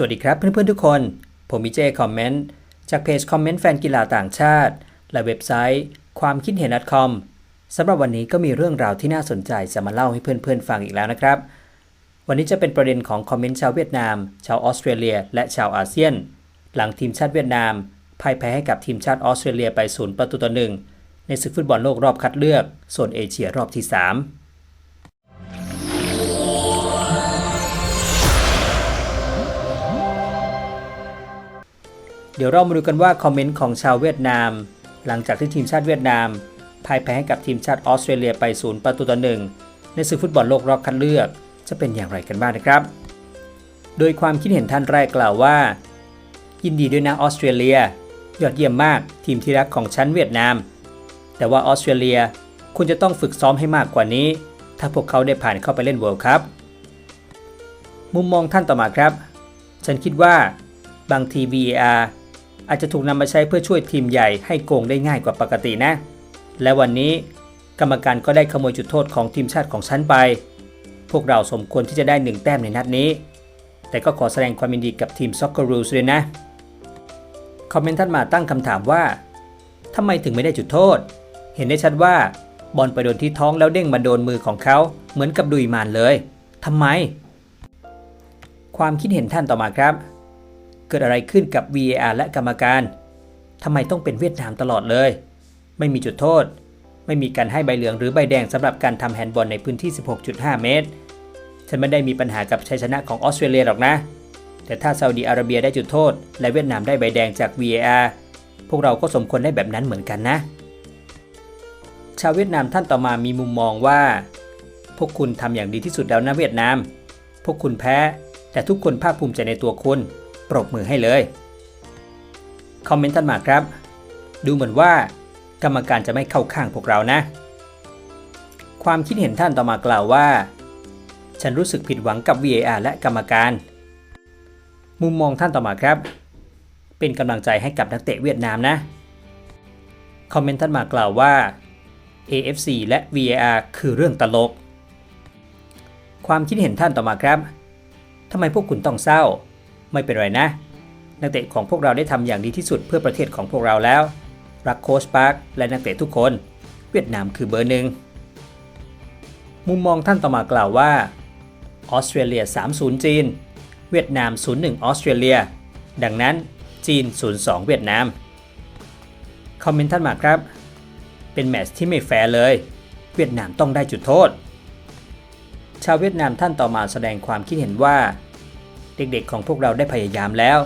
สวัสดีครับเพื่อนๆทุกคน ผมมิเจคอมเมนต์จากเพจคอมเมนต์แฟนกีฬาต่างชาติ และเว็บไซต์ ความคิดเห็น .com สำหรับวันนี้ก็มีเรื่องราวที่น่าสนใจจะมาเล่าให้เพื่อนๆฟังอีกแล้วนะครับ วันนี้จะเป็นประเด็นของคอมเมนต์ชาวเวียดนาม ชาวออสเตรเลีย และชาวอาเซียน หลังทีมชาติเวียดนามพ่ายแพ้ให้กับทีมชาติออสเตรเลียไปศูนย์ประตูต่อหนึ่งในศึกฟุตบอลโลกรอบคัดเลือกโซนเอเชียรอบที่ 3 เดี๋ยวเรามาดูกันว่าคอมเมนต์ของชาวเวียดนาม หลังจากที่ทีมชาติเวียดนามพ่ายแพ้ให้กับทีมชาติออสเตรเลียไปศูนย์ประตูต่อหนึ่งในศึกฟุตบอลโลกรอบคัดเลือก จะเป็นอย่างไรกันบ้างนะครับ โดยความคิดเห็นท่านแรกกล่าวว่า ยินดีด้วยนะออสเตรเลีย ยอดเยี่ยมมากทีมที่รักของฉันเวียดนาม แต่ว่าออสเตรเลียคุณจะต้องฝึกซ้อมให้มากกว่านี้ ถ้าพวกเขาได้ผ่านเข้าไปเล่นเวิลด์คัพมุมมองท่านต่อมาครับ ฉันคิดว่าบางที VAR อาจจะถูกนำมาใช้เพื่อช่วยทีมใหญ่ให้โกงได้ง่ายกว่าปกตินะ และวันนี้กรรมการก็ได้ขโมยจุดโทษของทีมชาติของฉันไป พวกเราสมควรที่จะได้หนึ่งแต้มในนัดนี้ แต่ก็ขอแสดงความยินดีกับทีม Soccer Rules ด้วยนะ คอมเมนต์ท่านมาตั้งคำถามว่าทำไมถึงไม่ได้จุดโทษ เห็นได้ชัดว่าบอลไปโดนที่ท้องแล้วเด้งมาโดนมือของเขา เหมือนกับดุยมานเลยทำไม ความคิดเห็นท่านต่อมาครับ เกิดอะไรขึ้นกับ VAR และกรรมการทำไมต้องเป็นเวียดนามตลอดเลย ไม่มีจุดโทษ ไม่มีการให้ใบเหลืองหรือใบแดงสำหรับการทำแฮนด์บอลในพื้นที่ 16.5 เมตร ฉันไม่ได้มีปัญหากับชัยชนะของออสเตรเลียหรอกนะ แต่ถ้าซาอุดีอาระเบียได้จุดโทษ และเวียดนามได้ใบแดงจาก VAR พวกเราก็สมควรได้แบบนั้นเหมือนกันนะ ชาวเวียดนามท่านต่อมามีมุมมองว่า พวกคุณทำอย่างดีที่สุดแล้วนะเวียดนาม พวกคุณแพ้ แต่ทุกคนภาคภูมิใจในตัวคุณ ปรบมือให้เลย คอมเมนต์ท่านมาครับ ดูเหมือนว่า กรรมการจะไม่เข้าข้างพวกเรานะ ความคิดเห็นท่านต่อมากล่าวว่า ฉันรู้สึกผิดหวังกับ VAR และกรรมการ มุมมองท่านต่อมาครับ เป็นกำลังใจให้กับนักเตะเวียดนามนะ คอมเมนต์ท่านมากล่าวว่า AFC และ VAR คือเรื่องตลก ความคิดเห็นท่านต่อมาครับทำไมพวกคุณต้องเศร้า ไม่เป็นไรนะ นักเตะของพวกเราได้ทำอย่างดีที่สุดเพื่อประเทศของพวกเราแล้ว รักโค้ชปาร์คและนักเตะทุกคน เวียดนามคือเบอร์หนึ่งมุมมองท่านต่อมากล่าวว่าออสเตรเลีย 3-0 จีน เวียดนาม 0-1 ออสเตรเลีย ดังนั้นจีน 0-2 เวียดนาม คอมเมนต์ท่านมาครับ เป็นแมตช์ที่ไม่แฟร์เลย เวียดนามต้องได้จุดโทษ ชาวเวียดนามท่านต่อมาแสดงความคิดเห็นว่า เด็กๆของพวกเราได้พยายามแล้ว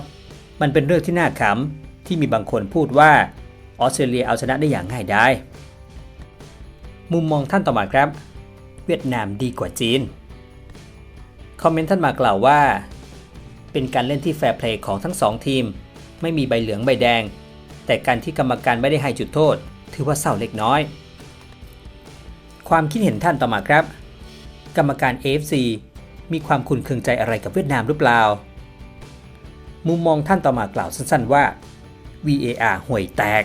มันเป็นเรื่องที่น่าขำที่มีบางคนพูดว่าออสเตรเลียเอาชนะได้อย่างง่ายดายมุมมองท่านต่อมาครับ เวียดนามดีกว่าจีน คอมเมนต์ท่านมากล่าวว่า เป็นการเล่นที่แฟร์เพลย์ของทั้งสองทีม ไม่มีใบเหลืองใบแดง แต่การที่กรรมการไม่ได้ให้จุดโทษ ถือว่าเศร้าเล็กน้อย ความคิดเห็นท่านต่อมาครับ กรรมการ AFC มีความขุ่นเคืองใจอะไรกับเวียดนามหรือเปล่า มุมมองท่านต่อมากล่าวสั้นๆว่า VAR ห่วยแตก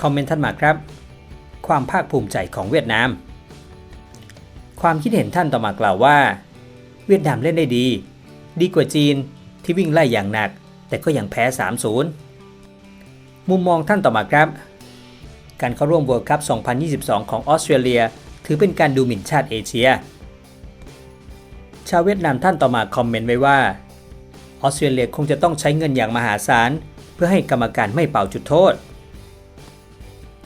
คอมเมนต์ท่านมาครับ ความภาคภูมิใจของเวียดนาม ความคิดเห็นท่านต่อมากล่าวว่า เวียดนามเล่นได้ดี ดีกว่าจีนที่วิ่งไล่อย่างหนัก แต่ก็ยังแพ้ 3-0 มุมมองท่านต่อมาครับ การเข้าร่วม World Cup 2022 ของออสเตรเลีย ถือเป็นการดูหมิ่นชาติเอเชีย ชาวเวียดนามท่านต่อมาคอมเมนต์ไว้ว่า ออสเตรเลียคงจะต้องใช้เงินอย่างมหาศาล เพื่อให้กรรมการไม่เป่าจุดโทษ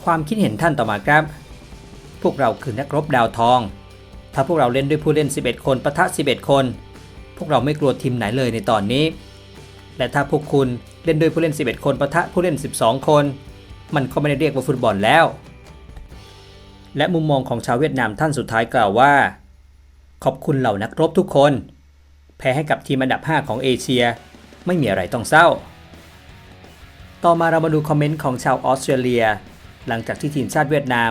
ความคิดเห็นท่านต่อมาครับ พวกเราคือนักรบดาวทอง ถ้าพวกเราเล่นด้วยผู้เล่น 11 คนปะทะ 11 คน พวกเราไม่กลัวทีมไหนเลยในตอนนี้ และถ้าพวกคุณเล่นด้วยผู้เล่น 11 คนปะทะผู้เล่น 12 คน มันก็ไม่ได้เรียกว่าฟุตบอลแล้ว และมุมมองของชาวเวียดนามท่านสุดท้ายกล่าวว่า ขอบคุณเหล่านักรบทุกคน แพ้ให้กับทีมอันดับ 5 ของเอเชีย ไม่มีอะไรต้องเศร้า ต่อมาเรามาดูคอมเมนต์ของชาวออสเตรเลีย หลังจากที่ทีมชาติเวียดนาม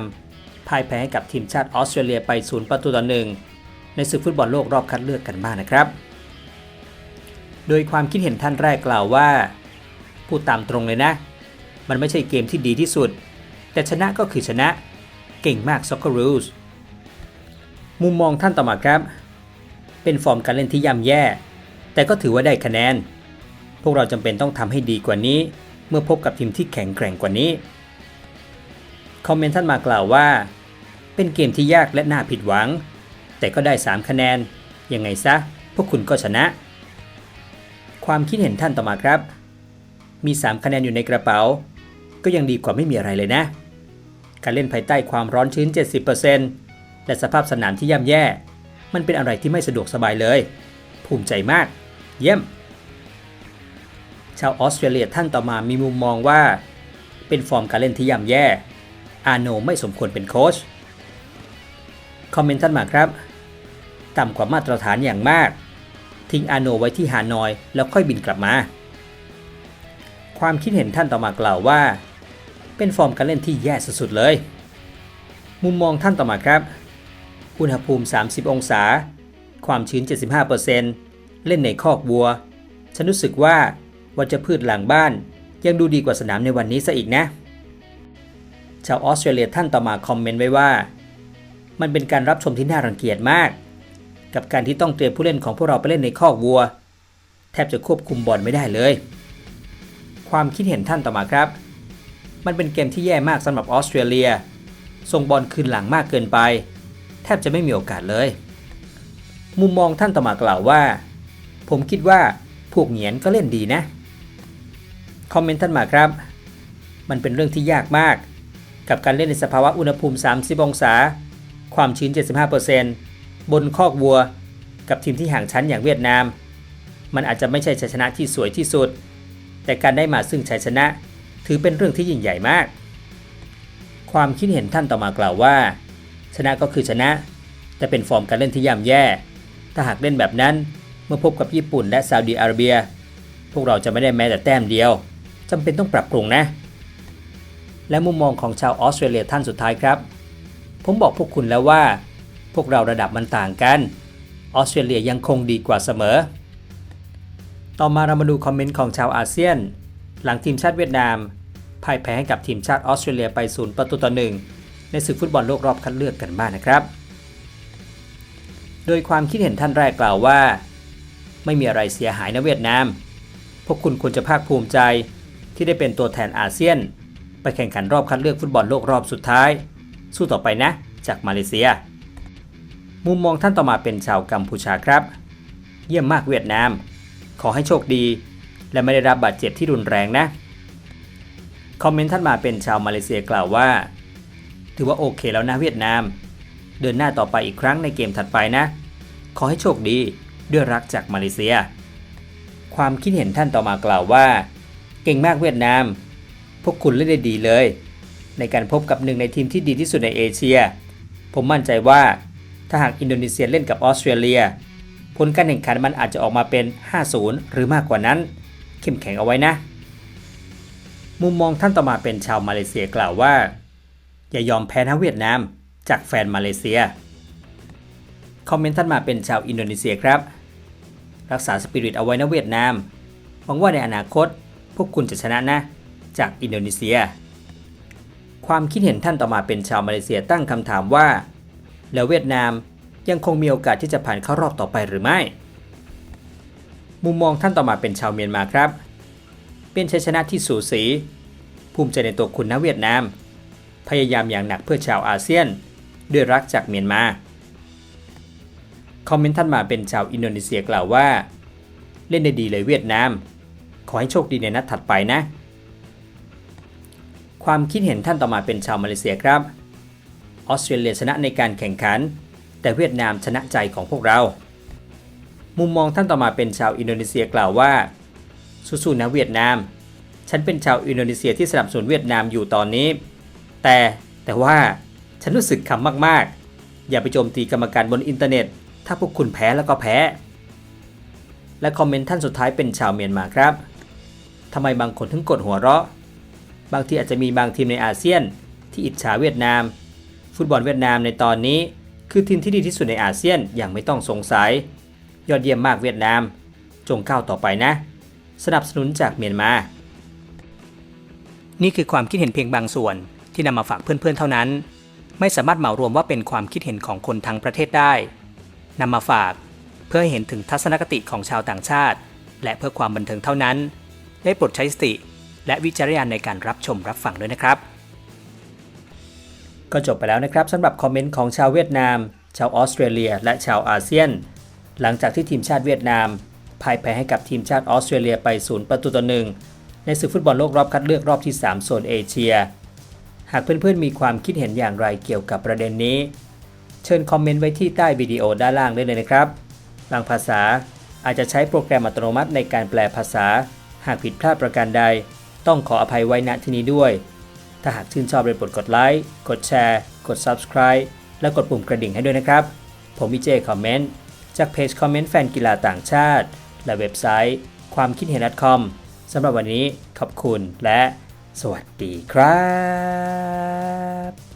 พ่ายแพ้ให้กับทีมชาติออสเตรเลียไปศูนย์ประตูต่อหนึ่งในศึกฟุตบอลโลกรอบคัดเลือกกันบ้างนะครับ โดยความคิดเห็นท่านแรกกล่าวว่า พูดตามตรงเลยนะ มันไม่ใช่เกมที่ดีที่สุด แต่ชนะก็คือชนะ เก่งมาก Soccer Rules มุมมองท่านต่อมาครับ เป็นฟอร์มการเล่นที่ย่ำแย่ แต่ก็ถือว่าได้คะแนน พวกเราจำเป็นต้องทำให้ดีกว่านี้ เมื่อพบกับทีมที่แข็งแกร่งกว่านี้ คอมเมนต์ท่านมากล่าวว่า เป็นเกมที่ยากและน่าผิดหวัง แต่ก็ได้ 3 คะแนน ยังไงซะ พวกคุณก็ชนะ ความคิดเห็นท่านต่อมาครับ มี 3 คะแนนอยู่ในกระเป๋า ก็ยังดีกว่าไม่มีอะไรเลยนะ การเล่นภายใต้ความร้อนชื้น 70% และสภาพสนามที่ย่ำแย่ มันเป็นอะไรที่ไม่สะดวกสบายเลย ภูมิใจมาก เยี่ยม ชาวออสเตรเลียท่านต่อมามีมุมมองว่า เป็นฟอร์มการเล่นที่ย่ำแย่ อาโนไม่สมควรเป็นโค้ช คอมเมนต์ท่านมาครับ ต่ำกว่ามาตรฐานอย่างมาก ทิ้งอาโนไว้ที่ฮานอยแล้วค่อยบินกลับมา ความคิดเห็นท่านต่อมากล่าวว่า เป็นฟอร์มการเล่นที่แย่สุดๆเลยมุมมองท่านต่อมาครับ อุณหภูมิ 30 องศา ความชื้น 75%เล่นในคอกวัว ฉันรู้สึกว่าวัชพืชหลังบ้าน ยังดูดีกว่าสนามในวันนี้ซะอีกนะ ชาวออสเตรเลียท่านต่อมาคอมเมนต์ไว้ว่า มันเป็นการรับชมที่น่ารังเกียจมาก กับการที่ต้องเตรียมผู้เล่นของพวกเราไปเล่นในคอกวัว แทบจะควบคุมบอลไม่ได้เลย ความคิดเห็นท่านต่อมาครับ มันเป็นเกมที่แย่มากสำหรับออสเตรเลียส่งบอลคืนหลังมากเกินไป ทบจะไม่มีโอกาสเลย มุมมองท่านต่อมากล่าวว่า ผมคิดว่าพวกเหงียนก็เล่นดีนะ คอมเมนต์ท่านมาครับ มันเป็นเรื่องที่ยากมาก กับการเล่นในสภาวะอุณหภูมิ 30 องศา ความชื้น 75%บนคอกวัว กับทีมที่ห่างชั้นอย่างเวียดนาม มันอาจจะไม่ใช่ชัยชนะที่สวยที่สุด แต่การได้มาซึ่งชัยชนะ ถือเป็นเรื่องที่ยิ่งใหญ่มาก ความคิดเห็นท่านต่อมากล่าวว่า ชนะก็คือชนะ แต่เป็นฟอร์มการเล่นที่ย่ำแย่ ถ้าหากเล่นแบบนั้นเมื่อพบกับญี่ปุ่นและซาอุดีอาระเบีย พวกเราจะไม่ได้แม้แต่แต้มเดียวจำเป็นต้องปรับปรุงนะ และมุมมองของชาวออสเตรเลียท่านสุดท้ายครับ ผมบอกพวกคุณแล้วว่า พวกเราระดับมันต่างกัน ออสเตรเลียยังคงดีกว่าเสมอ ต่อมาเรามาดูคอมเมนต์ของชาวอาเซียน หลังทีมชาติเวียดนามพ่ายแพ้ให้กับทีมชาติออสเตรเลียไปศูนย์ประตูต่อหนึ่ง ในศึกฟุตบอลโลกรอบคัดเลือกกันบ้างนนะครับ โดยความคิดเห็นท่านแรกกล่าวว่า ไม่มีอะไรเสียหายนะเวียดนาม พวกคุณควรจะภาคภูมิใจที่ได้เป็นตัวแทนอาเซียน ไปแข่งขันรอบคัดเลือกฟุตบอลโลกรอบสุดท้าย สู้ต่อไปนะ จากมาเลเซีย มุมมองท่านต่อมาเป็นชาวกัมพูชาครับ เยี่ยมมากเวียดนาม ขอให้โชคดี และไม่ได้รับบาดเจ็บที่รุนแรงนะคอมเมนต์ท่านมาเป็นชาวมาเลเซียกล่าวว่า ถือว่าโอเคแล้วนะเวียดนาม เดินหน้าต่อไปอีกครั้งในเกมถัดไปนะ ขอให้โชคดีด้วยรักจากมาเลเซีย ความคิดเห็นท่านต่อมากล่าวว่า เก่งมากเวียดนาม พวกคุณเล่นได้ดีเลย ในการพบกับหนึ่งในทีมที่ดีที่สุดในเอเชีย ผมมั่นใจว่าถ้าหากอินโดนีเซียเล่นกับออสเตรเลีย ผลการแข่งขันมันอาจจะออกมาเป็น 5-0 หรือมากกว่านั้น เข้มแข็งเอาไว้นะ มุมมองท่านต่อมาเป็นชาวมาเลเซียกล่าวว่า อย่ายอมแพ้นะเวียดนาม จากแฟนมาเลเซีย คอมเมนต์ท่านมาเป็นชาวอินโดนีเซียครับ รักษาสปิริตเอาไว้นะเวียดนาม หวังว่าในอนาคตพวกคุณจะชนะนะ จากอินโดนีเซีย ความคิดเห็นท่านต่อมาเป็นชาวมาเลเซียตั้งคำถามว่า แล้วเวียดนามยังคงมีโอกาสที่จะผ่านเข้ารอบต่อไปหรือไม่ มุมมองท่านต่อมาเป็นชาวเมียนมาครับ เป็นชัยชนะที่สูสี ภูมิใจในตัวคุณนะเวียดนาม พยายามอย่างหนักเพื่อชาวอาเซียน ด้วยรักจากเมียนมา คอมเมนต์ท่านมาเป็นชาวอินโดนีเซียกล่าวว่า เล่นได้ดีเลยเวียดนาม ขอให้โชคดีในนัดถัดไปนะ ความคิดเห็นท่านต่อมาเป็นชาวมาเลเซียครับ ออสเตรเลียชนะในการแข่งขัน แต่เวียดนามชนะใจของพวกเรา มุมมองท่านต่อมาเป็นชาวอินโดนีเซียกล่าวว่า สู้ๆนะเวียดนามฉันเป็นชาวอินโดนีเซียที่สนับสนุนเวียดนามอยู่ตอนนี้ แต่แต่ว่าฉันรู้สึกขำมากๆ อย่าไปโจมตีกรรมการบนอินเทอร์เน็ต ถ้าพวกคุณแพ้แล้วก็แพ้ และคอมเมนต์ท่านสุดท้ายเป็นชาวเมียนมาครับทำไมบางคนถึงกดหัวเราะ บางทีอาจจะมีบางทีมในอาเซียน ที่อิจฉาเวียดนาม ฟุตบอลเวียดนามในตอนนี้ คือทีมที่ดีที่สุดในอาเซียนอย่างไม่ต้องสงสัย ยอดเยี่ยมมากเวียดนาม จงก้าวต่อไปนะ สนับสนุนจากเมียนมา นี่คือความคิดเห็นเพียงบางส่วน ที่นำมาฝากเพื่อนๆเท่านั้น ไม่สามารถเหมารวมว่าเป็นความคิดเห็นของคนทั้งประเทศได้นำมาฝากเพื่อให้เห็นถึงทัศนคติของชาวต่างชาติ และเพื่อความบันเทิงเท่านั้น ได้โปรดใช้สติ และวิจารณญาณในการรับชมรับฟังด้วยนะครับ ก็จบไปแล้วนะครับสำหรับคอมเมนต์ของชาวเวียดนาม ชาวออสเตรเลีย และชาวอาเซียน หลังจากที่ทีมชาติเวียดนามพ่ายแพ้ให้กับทีมชาติออสเตรเลียไปศูนย์ประตูต่อหนึ่งในศึกฟุตบอลโลกรอบคัดเลือกรอบที่ 3 โซนเอเชีย หากเพื่อนๆมีความคิดเห็นอย่างไรเกี่ยวกับประเด็นนี้ เชิญคอมเมนต์ไว้ที่ใต้วิดีโอด้านล่างได้เลยนะครับบางภาษาอาจจะใช้โปรแกรมอัตโนมัติในการแปลภาษา หากผิดพลาดประการใด ต้องขออภัยไว้ณที่นี้ด้วย ถ้าหากชื่นชอบเลยโปรดกดไลค์กดแชร์ กด Subscribe และกดปุ่มกระดิ่งให้ด้วยนะครับ ผมวิเจคอมเมนต์จากเพจคอมเมนต์แฟนกีฬาต่างชาติ และเว็บไซต์ ความคิดเห็น .com สำหรับวันนี้ขอบคุณและ สวัสดีครับ